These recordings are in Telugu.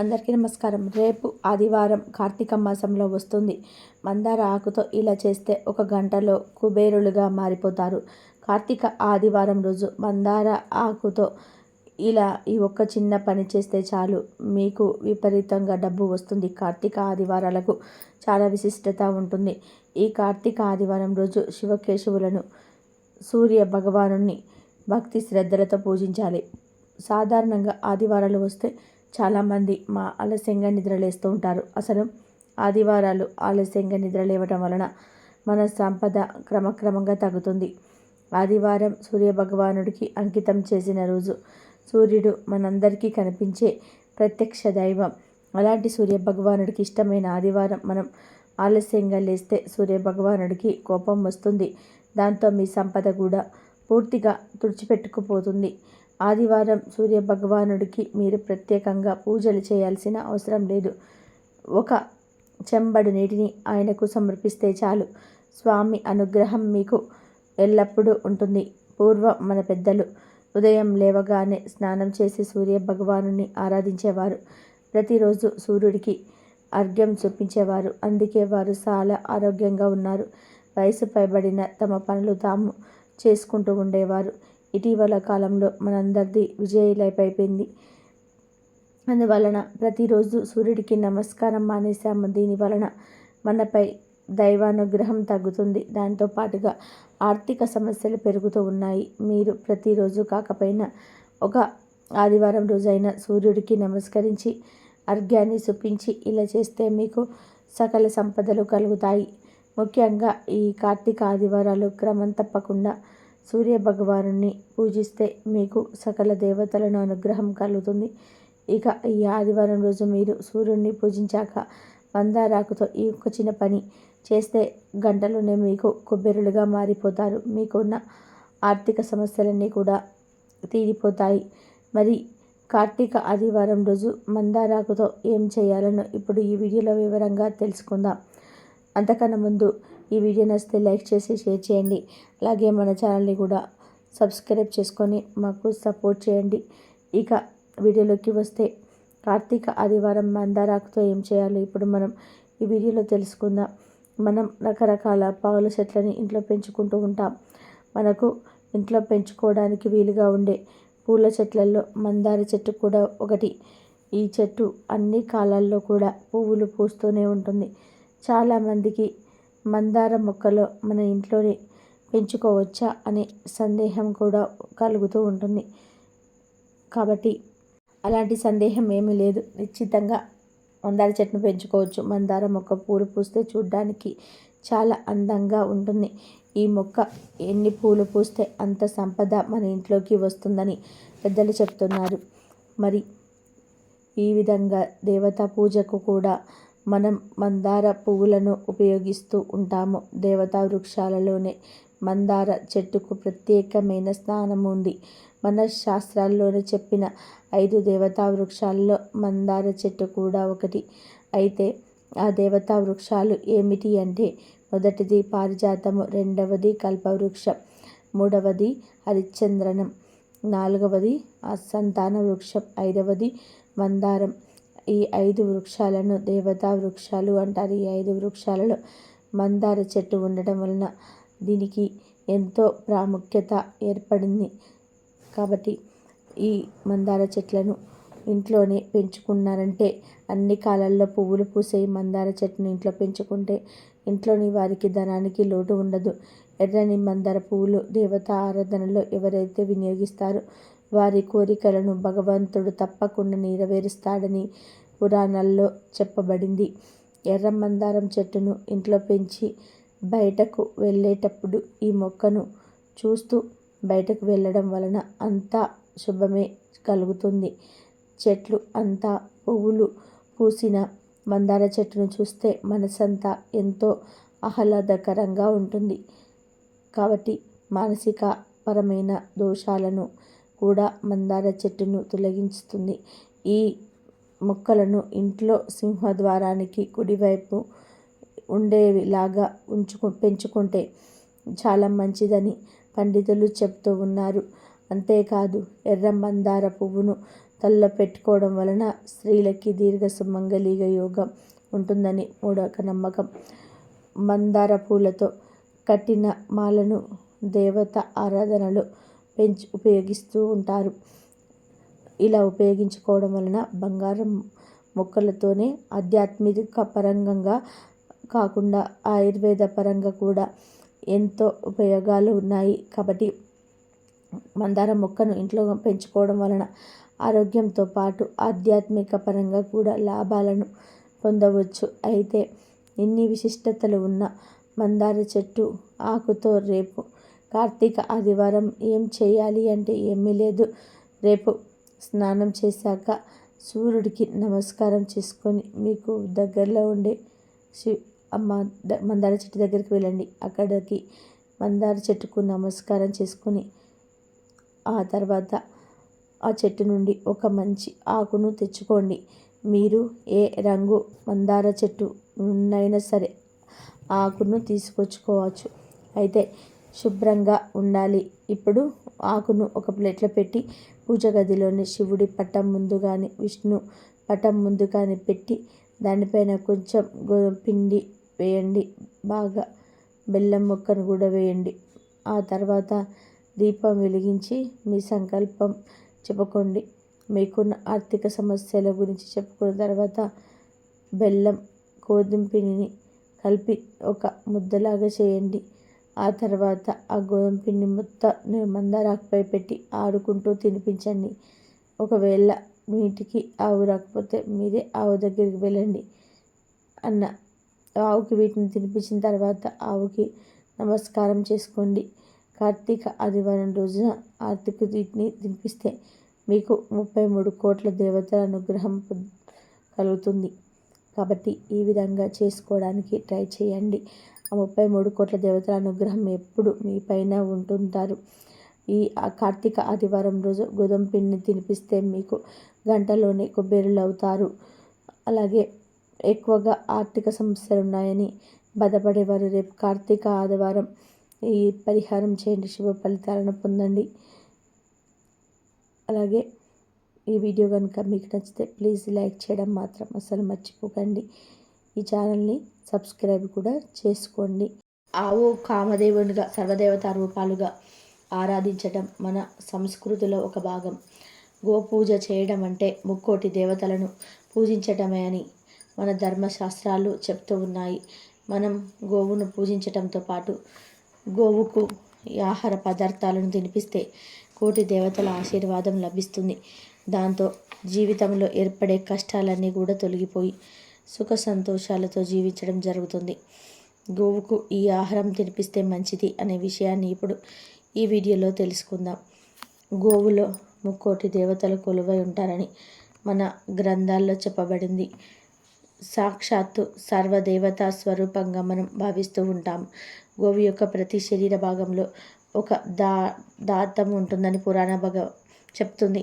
అందరికీ నమస్కారం. రేపు ఆదివారం కార్తీక మాసంలో వస్తుంది. మందార ఆకుతో ఇలా చేస్తే ఒక గంటలో కుబేరులుగా మారిపోతారు. కార్తీక ఆదివారం రోజు మందార ఆకుతో ఇలా ఈ ఒక్క చిన్న పని చేస్తే చాలు. మీకు విపరీతంగా డబ్బు వస్తుంది. కార్తీక ఆదివారాలకు చాలా విశిష్టత ఉంటుంది. ఈ కార్తీక ఆదివారం రోజు శివకేశవులను సూర్య భగవాను భక్తి శ్రద్ధలతో పూజించాలి. సాధారణంగా ఆదివారాలు వస్తే చాలామంది మా ఆలస్యంగా నిద్రలేస్తూ ఉంటారు. అసలు ఆదివారాలు ఆలస్యంగా నిద్రలేవటం వలన మన సంపద క్రమక్రమంగా తగ్గుతుంది. ఆదివారం సూర్యభగవానుడికి అంకితం చేసిన రోజు సూర్యుడు మనందరికీ కనిపించే ప్రత్యక్ష దైవం. అలాంటి సూర్యభగవానుడికి ఇష్టమైన ఆదివారం మనం ఆలస్యంగా లేస్తే సూర్యభగవానుడికి కోపం వస్తుంది. దాంతో మీ సంపద కూడా పూర్తిగా తుడిచిపెట్టుకుపోతుంది. ఆదివారం సూర్యభగవానుడికి మీరు ప్రత్యేకంగా పూజలు చేయాల్సిన అవసరం లేదు. ఒక చెంబడు నీటిని ఆయనకు సమర్పిస్తే చాలు. స్వామి అనుగ్రహం మీకు ఎల్లప్పుడూ ఉంటుంది. పూర్వం మన పెద్దలు ఉదయం లేవగానే స్నానం చేసి సూర్య భగవానుని ఆరాధించేవారు. ప్రతిరోజు సూర్యుడికి అర్ఘ్యం చూపించేవారు. అందుకే వారు చాలా ఆరోగ్యంగా ఉన్నారు. వయసు పైబడిన తమ పనులు తాము చేసుకుంటూ ఉండేవారు. ఇటీవల కాలంలో మనందరిది విజయలైపోయింది అందువలన ప్రతిరోజు సూర్యుడికి నమస్కారం మానేశాము. దీని వలన మనపై దైవానుగ్రహం తగ్గుతుంది. దాంతో పాటుగా ఆర్థిక సమస్యలు పెరుగుతూ ఉన్నాయి. మీరు ప్రతిరోజు కాకపోయినా ఒక ఆదివారం రోజైన సూర్యుడికి నమస్కరించి అర్ఘ్యాన్ని చూపించి ఇలా చేస్తే మీకు సకల సంపదలు కలుగుతాయి. ముఖ్యంగా ఈ కార్తీక ఆదివారాలు క్రమం తప్పకుండా సూర్య భగవానుని పూజిస్తే మీకు సకల దేవతలను అనుగ్రహం కలుగుతుంది. ఇక ఈ ఆదివారం రోజు మీరు సూర్యుడిని పూజించాక మందారాకుతో ఈ ఒక్క చిన్న పని చేస్తే గంటలోనే మీకు కొబ్బెరులుగా మారిపోతారు. మీకున్న ఆర్థిక సమస్యలన్నీ కూడా తీరిపోతాయి. మరి కార్తీక ఆదివారం రోజు మందారాకుతో ఏం చేయాలనో ఇప్పుడు ఈ వీడియోలో వివరంగా తెలుసుకుందాం. అంతకన్నా ముందు ఈ వీడియో నచ్చితే లైక్ చేసి షేర్ చేయండి. అలాగే మన ఛానల్ని కూడా సబ్స్క్రైబ్ చేసుకొని మాకు సపోర్ట్ చేయండి. ఇక వీడియోలోకి వస్తే కార్తీక ఆదివారం మందారాకుతో ఏం చేయాలో ఇప్పుడు మనం ఈ వీడియోలో తెలుసుకుందాం. మనం రకరకాల పావుల చెట్లని ఇంట్లో పెంచుకుంటూ ఉంటాం. మనకు ఇంట్లో పెంచుకోవడానికి వీలుగా ఉండే పూల చెట్లలో మందార చెట్టు కూడా ఒకటి. ఈ చెట్టు అన్ని కాలాల్లో కూడా పువ్వులు పూస్తూనే ఉంటుంది. చాలామందికి మందార మొక్కలు మన ఇంట్లోనే పెంచుకోవచ్చా అనే సందేహం కూడా కలుగుతూ ఉంటుంది. కాబట్టి అలాంటి సందేహం ఏమీ లేదు. నిశ్చితంగా మందార చెట్టును పెంచుకోవచ్చు. మందార మొక్క పూలు పూస్తే చూడ్డానికి చాలా అందంగా ఉంటుంది. ఈ మొక్క ఎన్ని పూలు పూస్తే అంత సంపద మన ఇంట్లోకి వస్తుందని పెద్దలు చెప్తున్నారు. మరి ఈ విధంగా దేవతా పూజకు కూడా మనం మందార పువ్వులను ఉపయోగిస్తూ ఉంటాము. దేవతా వృక్షాలలోనే మందార చెట్టుకు ప్రత్యేకమైన స్థానం ఉంది. మన శాస్త్రాల్లోనే చెప్పిన ఐదు దేవతా వృక్షాల్లో మందార చెట్టు కూడా ఒకటి. అయితే ఆ దేవతా వృక్షాలు ఏమిటి అంటే మొదటిది పారిజాతము రెండవది కల్పవృక్షం మూడవది హరిశ్చంద్రనం నాలుగవది అసంతాన వృక్షం ఐదవది మందారం. ఈ ఐదు వృక్షాలను దేవతా వృక్షాలు అంటారు. ఈ ఐదు వృక్షాలలో మందార చెట్టు ఉండటం వలన దీనికి ఎంతో ప్రాముఖ్యత ఏర్పడింది. కాబట్టి ఈ మందార చెట్లను ఇంట్లోనే పెంచుకున్నారంటే అన్ని కాలాల్లో పువ్వులు పూసే మందార చెట్టును ఇంట్లో పెంచుకుంటే ఇంట్లోని వారికి ధనానికి లోటు ఉండదు. ఎర్రని మందార పువ్వులు దేవత ఆరాధనలో ఎవరైతే వినియోగిస్తారో వారి కోరికలను భగవంతుడు తప్పకుండా నెరవేరుస్తాడని పురాణాల్లో చెప్పబడింది. ఎర్ర మందారం చెట్టును ఇంట్లో పెంచి బయటకు వెళ్ళేటప్పుడు ఈ మొక్కను చూస్తూ బయటకు వెళ్ళడం వలన అంతా శుభమే కలుగుతుంది. చెట్లు అంతా పువ్వులు పూసిన మందార చెట్టును చూస్తే మనసంతా ఎంతో ఆహ్లాదకరంగా ఉంటుంది. కాబట్టి మానసిక పరమైన దోషాలను కూడా మందార చెట్టును తొలగిస్తుంది ఈ మొక్కలను ఇంట్లో సింహద్వారానికి కుడివైపు ఉండేలాగా ఉంచుకు పెంచుకుంటే చాలా మంచిదని పండితులు చెప్తూ ఉన్నారు. అంతేకాదు ఎర్ర మందార పువ్వును తల్ల పెట్టుకోవడం వలన స్త్రీలకి దీర్ఘ సుమంగళీగ యోగం ఉంటుందని మూడొక నమ్మకం. మందార పూలతో కట్టిన మాలను దేవత ఆరాధనలో పెంచి ఉపయోగిస్తూ ఉంటారు. ఇలా ఉపయోగించుకోవడం వలన బంగారం మొక్కలతోనే ఆధ్యాత్మిక పరంగా కాకుండా ఆయుర్వేద పరంగా కూడా ఎంతో ఉపయోగాలు ఉన్నాయి. కాబట్టి మందార మొక్కను ఇంట్లో పెంచుకోవడం వలన ఆరోగ్యంతో పాటు ఆధ్యాత్మిక పరంగా కూడా లాభాలను పొందవచ్చు. అయితే ఇన్ని విశిష్టతలు ఉన్న మందార చెట్టు ఆకుతో రేపు కార్తీక ఆదివారం ఏం చేయాలి అంటే ఏమీ లేదు. రేపు స్నానం చేశాక సూర్యుడికి నమస్కారం చేసుకొని మీకు దగ్గరలో ఉండే శివ అమ్మ మందార చెట్టు దగ్గరికి వెళ్ళండి. అక్కడికి మందార చెట్టుకు నమస్కారం చేసుకొని ఆ తర్వాత ఆ చెట్టు నుండి ఒక మంచి ఆకును తెచ్చుకోండి. మీరు ఏ రంగు మందార చెట్టు ఉన్నైనా సరే ఆకును తీసుకొచ్చుకోవచ్చు. అయితే శుభ్రంగా ఉండాలి. ఇప్పుడు ఆకును ఒక ప్లేట్లో పెట్టి పూజ గదిలోని శివుడి పటం ముందు కానీ విష్ణు పటం ముందు కానీ పెట్టి దానిపైన కొంచెం గోధుమ పిండి వేయండి. బాగా బెల్లం ముక్కను కూడా వేయండి. ఆ తర్వాత దీపం వెలిగించి మీ సంకల్పం చెప్పుకోండి. మీకున్న ఆర్థిక సమస్యల గురించి చెప్పుకున్న తర్వాత బెల్లం గోధుమ పిండిని కలిపి ఒక ముద్దలాగా చేయండి. ఆ తర్వాత ఆ గోధుమ పిండి మొత్తం మందారాకుపై పెట్టి ఆడుకుంటూ తినిపించండి. ఒకవేళ మీ ఇంటికి ఆవు రాకపోతే మీరే ఆవు దగ్గరికి వెళ్ళండి అన్న ఆవుకి వీటిని తినిపించిన తర్వాత ఆవుకి నమస్కారం చేసుకోండి. కార్తీక ఆదివారం రోజున ఆర్థిక వీటిని తినిపిస్తే మీకు ముప్పై మూడు కోట్ల దేవతల అనుగ్రహం కలుగుతుంది. కాబట్టి ఈ విధంగా చేసుకోవడానికి ట్రై చేయండి. ఆ ముప్పై మూడు కోట్ల దేవతల అనుగ్రహం ఎప్పుడు మీ పైన ఉంటుంటారు. ఈ కార్తీక ఆదివారం రోజు గోధుమ పిండిని తినిపిస్తే మీకు గంటలోనే కొబ్బేరులు అవుతారు అలాగే ఎక్కువగా ఆర్థిక సమస్యలు ఉన్నాయని బాధపడేవారు. రేపు కార్తీక ఆదివారం ఈ పరిహారం చేయండి. శుభ ఫలితాలను పొందండి. అలాగే ఈ వీడియో కనుక మీకు నచ్చితే ప్లీజ్ లైక్ చేయడం మాత్రం అసలు మర్చిపోకండి. ఈ ఛానల్ని సబ్స్క్రైబ్ కూడా చేసుకోండి. ఆవు కామదేవునిగా సర్వదేవత రూపాలుగా ఆరాధించటం మన సంస్కృతిలో ఒక భాగం. గోపూజ చేయడం అంటే ముక్కోటి దేవతలను పూజించటమే అని మన ధర్మశాస్త్రాలు చెప్తూ ఉన్నాయి. మనం గోవును పూజించటంతో పాటు గోవుకు ఆహార పదార్థాలను తినిపిస్తే కోటి దేవతల ఆశీర్వాదం లభిస్తుంది. దాంతో జీవితంలో ఏర్పడే కష్టాలన్నీ కూడా తొలగిపోయి సుఖ సంతోషాలతో జీవించడం జరుగుతుంది. గోవుకు ఈ ఆహారం తినిపిస్తే మంచిది అనే విషయాన్ని ఇప్పుడు ఈ వీడియోలో తెలుసుకుందాం. గోవులో ముక్కోటి దేవతలు కొలువై ఉంటారని మన గ్రంథాల్లో చెప్పబడింది. సాక్షాత్తు సర్వదేవతా స్వరూపంగా మనం భావిస్తూ ఉంటాం. గోవు యొక్క ప్రతి శరీర భాగంలో ఒక దా దాతం ఉంటుందని పురాణ భగ చెప్తుంది.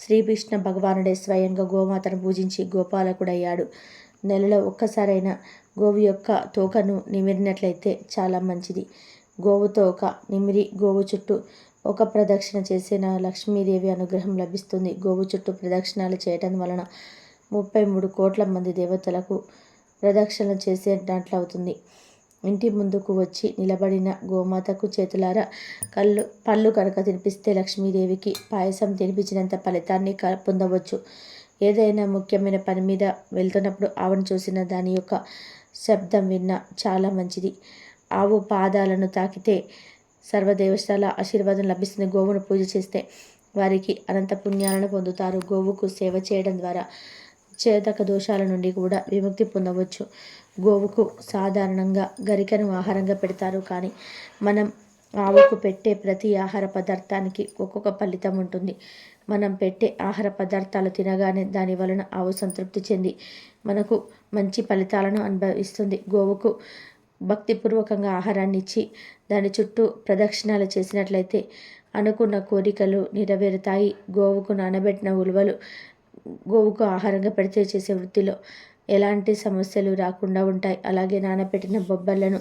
శ్రీకృష్ణ భగవానుడే స్వయంగా గోమాతను పూజించి గోపాలకుడయ్యాడు. నెలలో ఒక్కసారైనా గోవు యొక్క తోకను నిమిరినట్లయితే చాలా మంచిది. గోవు తోక నిమిరి గోవు చుట్టూ ఒక ప్రదక్షిణ చేసిన లక్ష్మీదేవి అనుగ్రహం లభిస్తుంది. గోవు చుట్టూ ప్రదక్షిణాలు చేయటం వలన ముప్పై మూడు కోట్ల మంది దేవతలకు ప్రదక్షిణ చేసేటట్లవుతుంది ఇంటి ముందుకు వచ్చి నిలబడిన గోమాతకు చేతులారా కళ్ళు పళ్ళు కనుక తినిపిస్తే లక్ష్మీదేవికి పాయసం తినిపించినంత ఫలితాన్ని పొందవచ్చు. ఏదైనా ముఖ్యమైన పని మీద వెళ్తున్నప్పుడు ఆవును చూసిన దాని యొక్క శబ్దం విన్న చాలా మంచిది. ఆవు పాదాలను తాకితే సర్వదేవస్థల ఆశీర్వాదం లభిస్తుంది. గోవును పూజ చేస్తే వారికి అనంత పుణ్యాలను పొందుతారు. గోవుకు సేవ చేయడం ద్వారా చేతక దోషాల నుండి కూడా విముక్తి పొందవచ్చు. గోవుకు సాధారణంగా గరికను ఆహారంగా పెడతారు. కానీ మనం ఆవుకు పెట్టే ప్రతి ఆహార పదార్థానికి ఒక్కొక్క ఫలితం ఉంటుంది. మనం పెట్టే ఆహార పదార్థాలు తినగానే దాని వలన ఆవు సంతృప్తి చెంది మనకు మంచి ఫలితాలను అనుభవిస్తుంది. గోవుకు భక్తిపూర్వకంగా ఆహారాన్ని ఇచ్చి దాని చుట్టూ ప్రదక్షిణాలు చేసినట్లయితే అనుకున్న కోరికలు నెరవేరుతాయి. గోవుకు నానబెట్టిన ఉలువలు గోవుకు ఆహారంగా పెడితే చేసే వృత్తిలో ఎలాంటి సమస్యలు రాకుండా ఉంటాయి. అలాగే నానబెట్టిన బొబ్బర్లను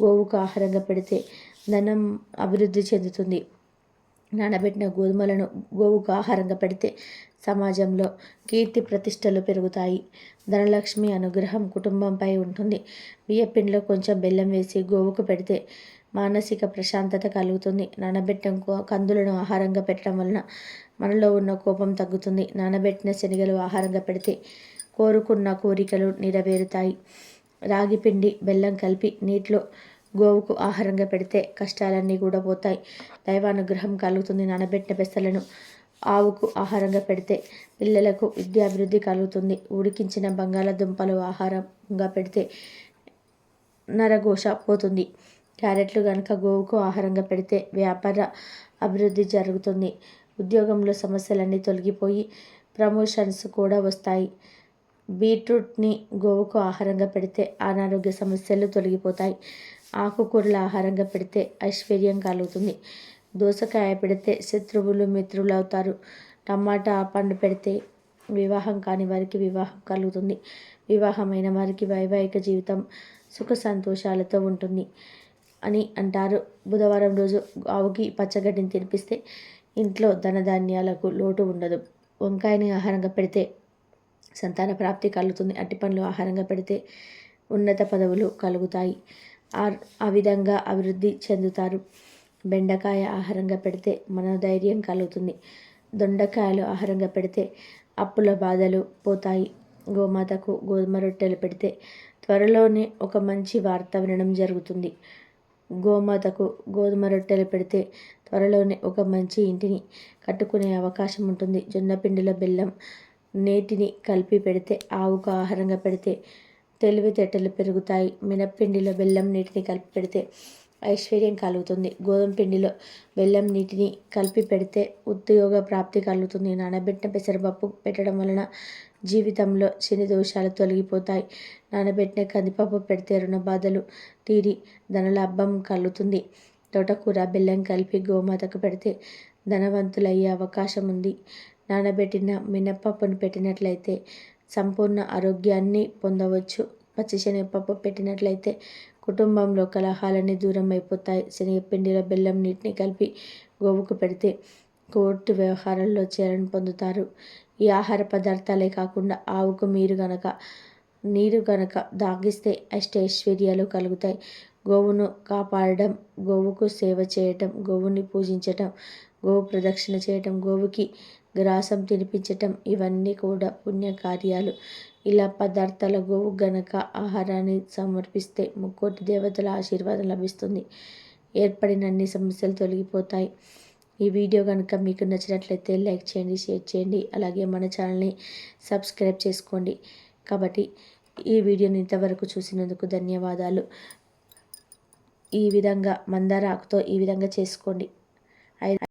గోవుకు ఆహారంగా పెడితే ధనం అభివృద్ధి చెందుతుంది. నానబెట్టిన గోధుమలను గోవుకు ఆహారంగా పెడితే సమాజంలో కీర్తి ప్రతిష్టలు పెరుగుతాయి. ధనలక్ష్మి అనుగ్రహం కుటుంబంపై ఉంటుంది. బియ్యపిండిలో కొంచెం బెల్లం వేసి గోవుకు పెడితే మానసిక ప్రశాంతత కలుగుతుంది. నానబెట్టిన కందులను ఆహారంగా పెట్టడం వలన మనలో ఉన్న కోపం తగ్గుతుంది. నానబెట్టిన శనగలు ఆహారంగా పెడితే కోరుకున్న కోరికలు నెరవేరుతాయి. రాగి పిండి బెల్లం కలిపి నీటిలో గోవుకు ఆహారంగా పెడితే కష్టాలన్నీ కూడా పోతాయి. దైవానుగ్రహం కలుగుతుంది నానబెట్టిన పెసలను. ఆవుకు ఆహారంగా పెడితే పిల్లలకు విద్యాభివృద్ధి కలుగుతుంది. ఉడికించిన బంగాళాదుంపలు ఆహారంగా పెడితే నరఘోష పోతుంది. క్యారెట్లు కనుక గోవుకు ఆహారంగా పెడితే వ్యాపార అభివృద్ధి జరుగుతుంది. ఉద్యోగంలో సమస్యలన్నీ తొలగిపోయి ప్రమోషన్స్ కూడా వస్తాయి. బీట్రూట్ని గోవుకు ఆహారంగా పెడితే అనారోగ్య సమస్యలు తొలగిపోతాయి. ఆకుకూరల ఆహారంగా పెడితే ఐశ్వర్యం కలుగుతుంది. దోసకాయ పెడితే శత్రువులు మిత్రులు అవుతారు. టమాటా పండు పెడితే వివాహం కాని వారికి వివాహం కలుగుతుంది. వివాహమైన వారికి వైవాహిక జీవితం సుఖ సంతోషాలతో ఉంటుంది అని అంటారు. బుధవారం రోజు ఆవుకి పచ్చగడ్డిని తినిపిస్తే ఇంట్లో ధనధాన్యాలకు లోటు ఉండదు. వంకాయని ఆహారంగా పెడితే సంతాన ప్రాప్తి కలుగుతుంది. అట్టి పండ్లు ఆహారంగా పెడితే ఉన్నత పదవులు కలుగుతాయి. ఆ విధంగా అభివృద్ధి చెందుతారు. బెండకాయ ఆహారంగా పెడితే మనోధైర్యం కలుగుతుంది. దొండకాయలు ఆహారంగా పెడితే అప్పుల బాధలు పోతాయి. గోమాతకు గోధుమ రొట్టెలు పెడితే త్వరలోనే ఒక మంచి వార్త వినడం జరుగుతుంది. గోమాతకు గోధుమ రొట్టెలు పెడితే త్వరలోనే ఒక మంచి ఇంటిని కట్టుకునే అవకాశం ఉంటుంది. జొన్న పిండిలో బెల్లం నేటిని కలిపి పెడితే ఆవుకు ఆహారంగా పెడితే తెలివితేటలు పెరుగుతాయి. మినప్పిండిలో బెల్లం నీటిని కలిపి పెడితే ఐశ్వర్యం కలుగుతుంది. గోధుమ పిండిలో బెల్లం నీటిని కలిపి పెడితే ఉద్యోగ ప్రాప్తి కలుగుతుంది. నానబెట్టిన పెసరపప్పు పెట్టడం వలన జీవితంలో శని దోషాలు తొలగిపోతాయి. నానబెట్టిన కందిపప్పు పెడితే రుణ బాధలు తీరి ధనలాభం కలుగుతుంది. తోటకూర బెల్లం కలిపి గోమాతకు పెడితే ధనవంతులయ్యే అవకాశం ఉంది. నానబెట్టిన మినప్పప్పును పెట్టినట్లయితే సంపూర్ణ ఆరోగ్యాన్ని పొందవచ్చు. పచ్చిశనగపప్పు పెట్టినట్లయితే కుటుంబంలో కలహాలన్నీ దూరం అయిపోతాయి. శనగపిండిలో బెల్లం నీటిని కలిపి గోవుకు పెడితే కోర్టు వ్యవహారాల్లో చేరని పొందుతారు. ఈ ఆహార పదార్థాలే కాకుండా ఆవుకు మీరు గనక నీరు గనక దాగిస్తే అష్టైశ్వర్యాలు కలుగుతాయి. గోవును కాపాడడం గోవుకు సేవ చేయటం గోవుని పూజించటం గోవు ప్రదక్షిణ చేయటం గోవుకి గ్రాసం తినిపించటం ఇవన్నీ కూడా పుణ్యకార్యాలు. ఇలా పదార్థాల గోవు గనక ఆహారాన్ని సమర్పిస్తే ముక్కోటి దేవతల ఆశీర్వాదం లభిస్తుంది. ఏర్పడిన అన్ని సమస్యలు తొలగిపోతాయి. ఈ వీడియో కనుక మీకు నచ్చినట్లయితే లైక్ చేయండి షేర్ చేయండి అలాగే మన ఛానల్ని సబ్స్క్రైబ్ చేసుకోండి. కాబట్టి ఈ వీడియోని ఇంతవరకు చూసినందుకు ధన్యవాదాలు. ఈ విధంగా మందార ఆకుతో ఈ విధంగా చేసుకోండి.